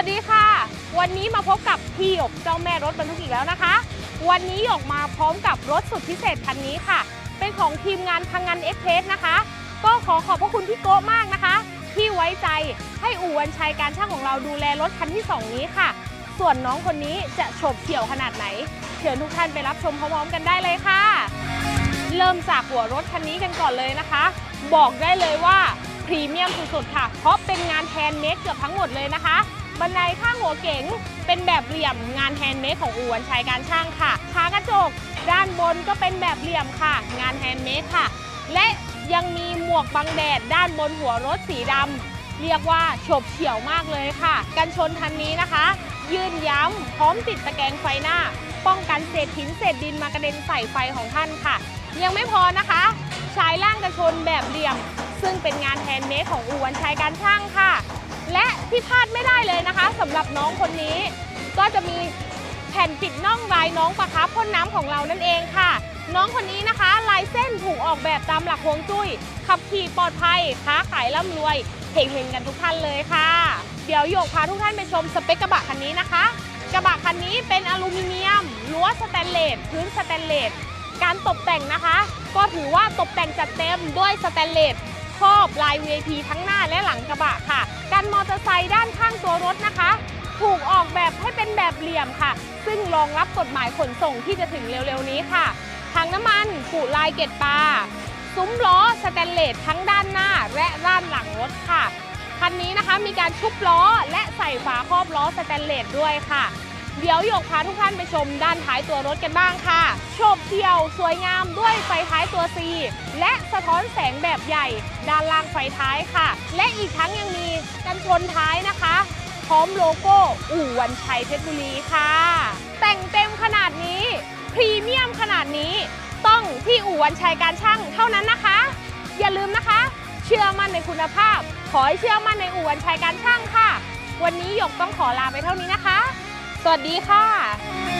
วัสดีค่ะ วันนี้มาพบกับพี่หยกเจ้าแม่รถบรรทุกอีกแล้วนะคะ วันนี้หยกมาพร้อมกับรถสุดพิเศษคันนี้ค่ะ เป็นของทีมงานพังงานเอ็กเพสนะคะ ก็ขอขอบพระคุณพี่โก้มากนะคะ ที่ไว้ใจให้อู่วันชัยการช่างของเราดูแลรถคันที่ 2 นี้ค่ะ ส่วนน้องคนนี้จะโฉบเฉี่ยวขนาดไหนเชิญทุกท่านไปรับชมพร้อมๆกันได้เลยค่ะ เริ่มจากหัวรถคันนี้กันก่อนเลยนะคะ บอกได้เลยว่าพรีเมียมสุดๆค่ะ เพราะเป็นงานแฮนด์เมดเกือบทั้งหมดเลยนะคะ บันไดข้างหัวเก๋ง เป็นแบบเหลี่ยมงานแฮนด์เมดของอู่วันชัยการช่างค่ะขากระจก ด้านบนก็เป็นแบบเหลี่ยมค่ะ งานแฮนด์เมดค่ะ และยังมีหมวกบังแดด ด้านบนหัวรถสีดำเรียกว่าฉบเฉี่ยวมากเลยค่ะ กันชนทันนี้นะคะ ยืนย้ำพร้อมติดตะแกรงไฟหน้า ป้องกันเศษหินเศษดินมากระเด็นใส่ไฟของท่านค่ะ ยังไม่พอนะคะ ใช้ล่างกระชนแบบเหลี่ยม ซึ่งเป็นงานแฮนด์เมดของอู่วันชัยการช่างค่ะ และที่พลาดไม่ได้เลยนะคะสำหรับน้องคนนี้ ก็จะมีแผ่นปิดน่องลายน้องปลาคาพ่นน้ำของเรานั่นเองค่ะ น้องคนนี้นะคะลายเส้นถูกออกแบบตามหลักฮวงจุ้ย ขับขี่ปลอดภัยค้าขายร่ำรวยเฮงๆกันทุกท่านเลยค่ะ เดี๋ยวโยกพาทุกท่านไปชมสเปคกระบะคันนี้นะคะ กระบะคันนี้เป็นอลูมิเนียมรั้วสแตนเลสพื้นสแตนเลสการตกแต่งนะคะ ก็ถือว่าตกแต่งจัดเต็มด้วยสแตนเลส ครอบลาย VIP ทั้งหน้าและหลังกระบะค่ะ กันมอเตอร์ไซค์ด้านข้างตัวรถนะคะ ถูกออกแบบให้เป็นแบบเหลี่ยมค่ะ ซึ่งรองรับกฎหมายขนส่งที่จะถึงเร็วๆนี้ค่ะถังน้ำมันผูลายเกตปลาซุ้มล้อสแตนเลสทั้งด้านหน้าและด้านหลังรถค่ะคันนี้นะคะมีการชุบล้อและใส่ฝาครอบล้อสแตนเลสด้วยค่ะ เดี๋ยวหยกพาทุกท่านไปชมด้านท้ายตัวรถกันบ้างค่ะโฉบเฉี่ยว สวยงามด้วยไฟท้ายตัว C และสะท้อนแสงแบบใหญ่ ด้านล่างไฟท้ายค่ะ และอีกทั้งยังมีกันชนท้ายนะคะ พร้อมโลโก้อู่วันชัยเพชรบุรีค่ะ แต่งเต็มขนาดนี้ พรีเมียมขนาดนี้ ต้องที่อู่วันชัยการช่างเท่านั้นนะคะ อย่าลืมนะคะ เชื่อมั่นในคุณภาพ ขอให้เชื่อมั่นในอู่วันชัยการช่างค่ะ วันนี้หยกต้องขอลาไปเท่านี้นะคะ สวัสดีค่ะ